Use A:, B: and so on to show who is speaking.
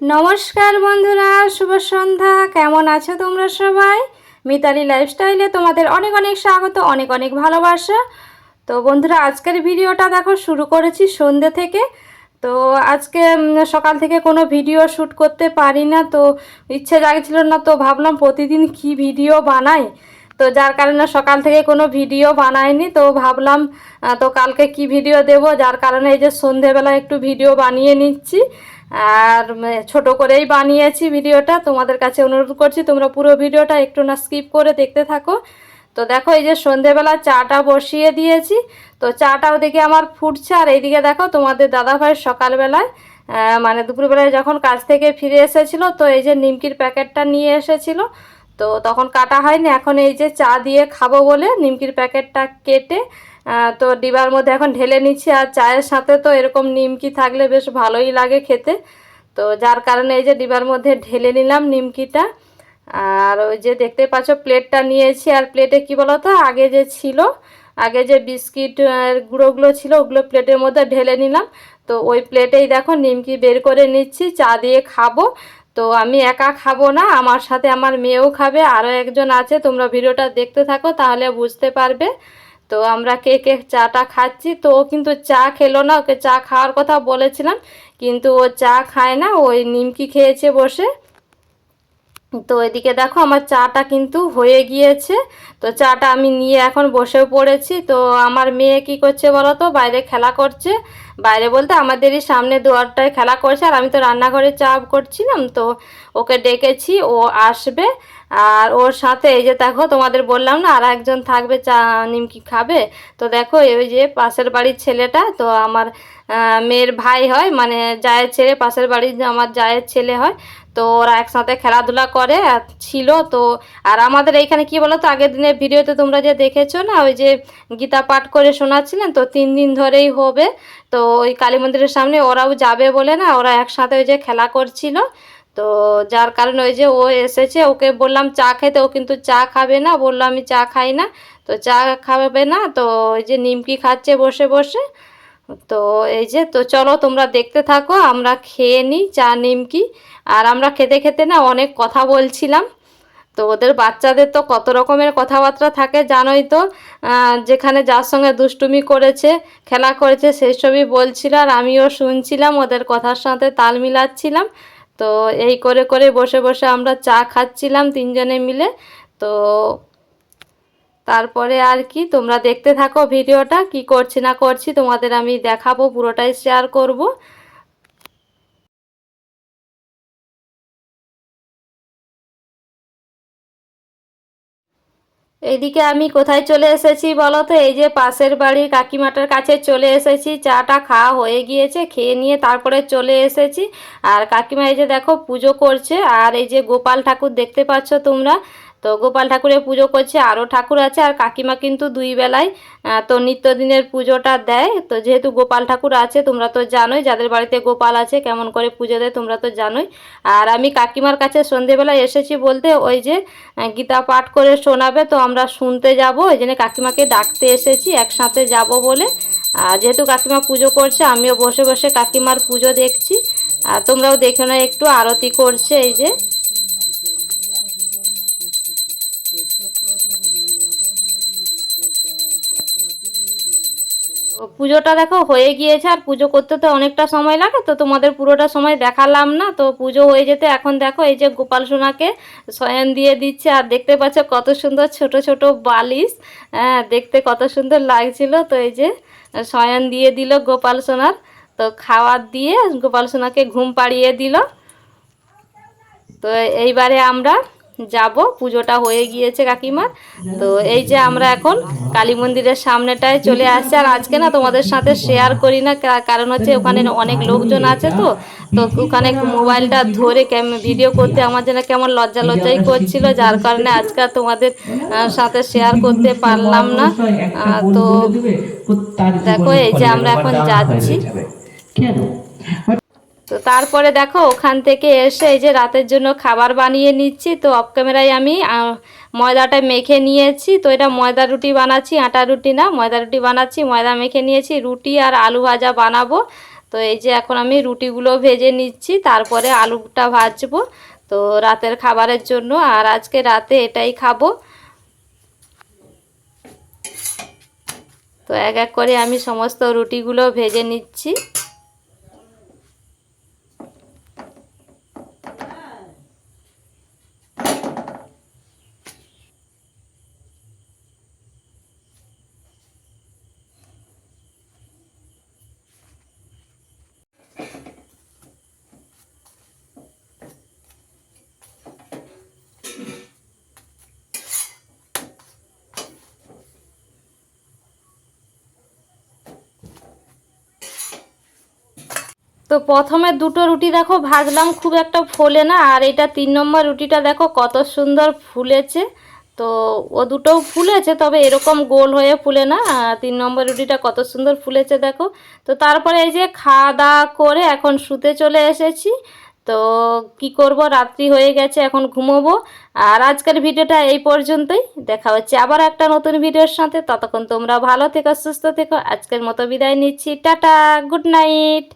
A: নমস্কার বন্ধুরা, শুভ সন্ধ্যা। কেমন আছো তোমরা সবাই? মিতালি লাইফস্টাইলে তোমাদের অনেক অনেক স্বাগত, অনেক অনেক ভালোবাসা। তো বন্ধুরা, আজকের ভিডিওটা দেখো, শুরু করেছি সন্ধ্যে থেকে। তো আজকে সকাল থেকে কোনো ভিডিও শ্যুট করতে পারি না, তো ইচ্ছে জাগছিল না, তো ভাবলাম প্রতিদিন কি ভিডিও বানাই। তো যার কারণে সকাল থেকে কোনো ভিডিও বানাইনি, তো ভাবলাম তো কালকে কি ভিডিও দেব? যার কারণে এই যে সন্ধেবেলা একটু ভিডিও বানিয়ে নিচ্ছি। আর ছোট করেই বানিয়েছি ভিডিওটা, তোমাদের কাছে অনুরোধ করছি, তোমরা পুরো ভিডিওটা একটু না স্কিপ করে দেখতে থাকো। তো দেখো, এই যে সন্ধেবেলা চাটা বসিয়ে দিয়েছি, তো চাটা ওদিকে আমার ফুটছে। আর এইদিকে দেখো, তোমাদের দাদাভাই সকালবেলায় মানে দুপুরবেলায় যখন কাজ থেকে ফিরে এসেছিল, তো এই যে নিমকির প্যাকেটটা নিয়ে এসেছিল তো তখন কাটা হয়নি, এখন এই যে চা দিয়ে খাব বলে নিমকির প্যাকেটটা কেটে তো ডিবার মধ্যে এখন ঢেলে নিচ্ছি আর চায়ের সাথে তো এরকম নিমকি থাকলে বেশ ভালোই লাগে খেতে। তো যার কারণে এই যে ডিবার মধ্যে ঢেলে নিলাম নিমকিটা। আর ওই যে দেখতে পাচ্ছ প্লেটটা নিয়েছি, আর প্লেটে কি বলতো, আগে যে ছিল, আগে যে বিস্কিট গুঁড়োগুলো ছিল, ওগুলো প্লেটের মধ্যে ঢেলে নিলাম। তো ওই প্লেটেই দেখো নিমকি বের করে নিচ্ছি, চা দিয়ে খাব। তো আমি একা খাব না, আমার সাথে আমার মেয়েও খাবে আরও একজন আছে, তোমরা ভিডিওটা দেখতে থাকো, তাহলে বুঝতে পারবে। তো আমরা কে কে চাটা খাচ্ছি, তো ও কিন্তু চা খেলো না, ওকে চা খাওয়ার কথা বলেছিলাম, কিন্তু ও চা খায় না, ওই নিমকি খেয়েছে বসে। তো এদিকে দেখো আমার চাটা কিন্তু হয়ে গিয়েছে। তো চাটা আমি নিয়ে এখন বসেও পড়েছি। তো আমার মেয়ে কি করছে বলো তো? বাইরে খেলা করছে। বাইরে বলতে আমাদেরই সামনে দুয়ারটায় খেলা করছে। আর আমি তো রান্নাঘরে চা করছিলাম, তো ওকে ডেকেছি, ও আসবে। আর ওর সাথে এই যে দেখো, তোমাদের বললাম না, আর একজন থাকবে, চা নিমকি খাবে। তো দেখো, ওই যে পাশের বাড়ির ছেলেটা, তো আমার মেয়ের ভাই হয় মানে জায়ের ছেলে, পাশের বাড়ির আমার জায়ের ছেলে হয় তো ওরা একসাথে খেলাধুলা করে ছিল তো। আর আমাদের এইখানে কি বলো তো আগের দিনের ভিডিওতে তোমরা যে দেখেছ না, ওই যে গীতা পাঠ করে শোনাচ্ছিলেন তো, তিন দিন ধরেই হবে। তো ওই কালী মন্দিরের সামনে ওরাও যাবে বলে না, ওরা একসাথে ওই যে খেলা করছিল। তো যার কারণে ওই যে ও এসেছে, ওকে বললাম চা খেতে, ও কিন্তু চা খাবে না, বলল আমি চা খাই না। তো চা খাবে না, তো ওই যে নিমকি খাচ্ছে বসে বসে। তো এই যে, তো চলো তোমরা দেখতে থাকো, আমরা খেয়ে নিই চা, নিমকি। আর আমরা খেতে খেতে না অনেক কথা বলছিলাম। তো ওদের বাচ্চাদের তো কত রকমের কথাবার্তা থাকে, জানোই তো। যেখানে যার সঙ্গে দুষ্টুমি করেছে, খেলা করেছে, সেই সবই বলছিল আর আমিও শুনছিলাম, ওদের কথার সাথে তাল মিলাচ্ছিলাম। তো এই করে করে বসে বসে আমরা চা খাচ্ছিলাম তিনজনে মিলে। তো তারপরে আর কি, তোমরা দেখতে থাকো ভিডিওটা, কি করছি না করছি তোমাদের আমি দেখাবো, পুরোটাই শেয়ার করব। এইদিকে আমি কোথায় চলে এসেছি বলো তো? এই যে পাশের বাড়ির কাকিমাটার কাছে চলে এসেছি, চাটা খাওয়া হয়ে গিয়েছে, খেয়ে নিয়ে তারপরে চলে এসেছি। আর কাকিমা এই যে দেখো পুজো করছে, আর এই যে গোপাল ঠাকুর দেখতে পাচ্ছ তোমরা তো গোপাল ঠাকুরের পুজো করছে, আরও ঠাকুর আছে, আর কাকিমা কিন্তু দুই বেলায় তো নিত্যদিনের পুজোটা দেয়। তো যেহেতু গোপাল ঠাকুর আছে, তোমরা তো জানোই, যাদের বাড়িতে গোপাল আছে, কেমন করে পুজো দেয় তোমরা তো জানোই। আর আমি কাকিমার কাছে সন্ধেবেলায় এসেছি বলতে, ওই যে গীতা পাঠ করে শোনাবে, তো আমরা শুনতে যাব। ওই জন্য কাকিমাকে ডাকতে এসেছি, একসাথে যাব বলে। আর যেহেতু কাকিমা পুজো করছে, আমিও বসে বসে কাকিমার পুজো দেখছি। আর তোমরাও দেখে না একটু আরতি করছে, এই যে। পুজোটা দেখো হয়ে গিয়েছে, আর পুজো করতে তো অনেকটা সময় লাগে, তো তোমাদের পুরোটা সময় দেখালাম না, তো পুজো হয়ে যেতে এখন দেখো এই যে গোপাল সোনাকে শয়ন দিয়ে দিচ্ছে, আর দেখতে পাচ্ছ কত সুন্দর ছোট ছোট বালিশ হ্যাঁ দেখতে কত সুন্দর লাগছিল, তো এই যে শয়ন দিয়ে দিল গোপাল সোনার, তো খাওয়ার দিয়ে গোপাল সোনাকে ঘুম পাড়িয়ে দিল, তো এইবারে আমরা যাব পুজোটা হয়ে গিয়েছে কাকিমার তো এই যে আমরা এখন কালী মন্দিরের সামনেটায় চলে আসছি। আর আজকে না তোমাদের সাথে শেয়ার করি না কারণ হচ্ছে ওখানে অনেক লোকজন আছে তো। তো ওখানে মোবাইলটা ধরে ভিডিও করতে আমার যেন কেমন লজ্জা লজ্জাই করছিল যার কারণে আজকে তোমাদের সাথে শেয়ার করতে পারলাম না। তো দেখো এই যে আমরা এখন যাচ্ছি। তো তারপরে দেখো, ওখান থেকে এসে এই যে রাতের জন্য খাবার বানিয়ে নিচ্ছি। তো অফ ক্যামেরায় আমি ময়দাটা মেখে নিয়েছি। তো এটা ময়দা রুটি বানাচ্ছি, আটা রুটি না, ময়দা রুটি বানাচ্ছি, ময়দা মেখে নিয়েছি, রুটি আর আলু ভাজা বানাবো। তো এই যে এখন আমি রুটিগুলো ভেজে নিচ্ছি, তারপরে আলুটা ভাজবো। তো রাতের খাবারের জন্য, আর আজকে রাতে এটাই খাব। তো এক এক করে আমি সমস্ত রুটিগুলো ভেজে নিচ্ছি। তো প্রথমে দুটো রুটি দেখো, ভাজলাম খুব একটা ফোলে না, আর এটা তিন নম্বর রুটিটা দেখো কত সুন্দর ফুলেছে। তো ও দুটোও ফুলেছে, তবে এরকম গোল হয়ে ফুলে না তিন নম্বর রুটিটা কত সুন্দর ফুলেছে দেখো। তো তারপরে এই যে খাওয়া দাওয়া করে এখন শুতে চলে এসেছি। তো কি করব, রাত্রি হয়ে গেছে, এখন ঘুমোবো। আর আজকের ভিডিওটা এই পর্যন্তই, দেখা হচ্ছে আবার একটা নতুন ভিডিওর সাথে, ততক্ষণ তোমরা ভালো থেকো, সুস্থ থেকো, আজকের মতো বিদায় নিচ্ছি, টাটা, গুড নাইট।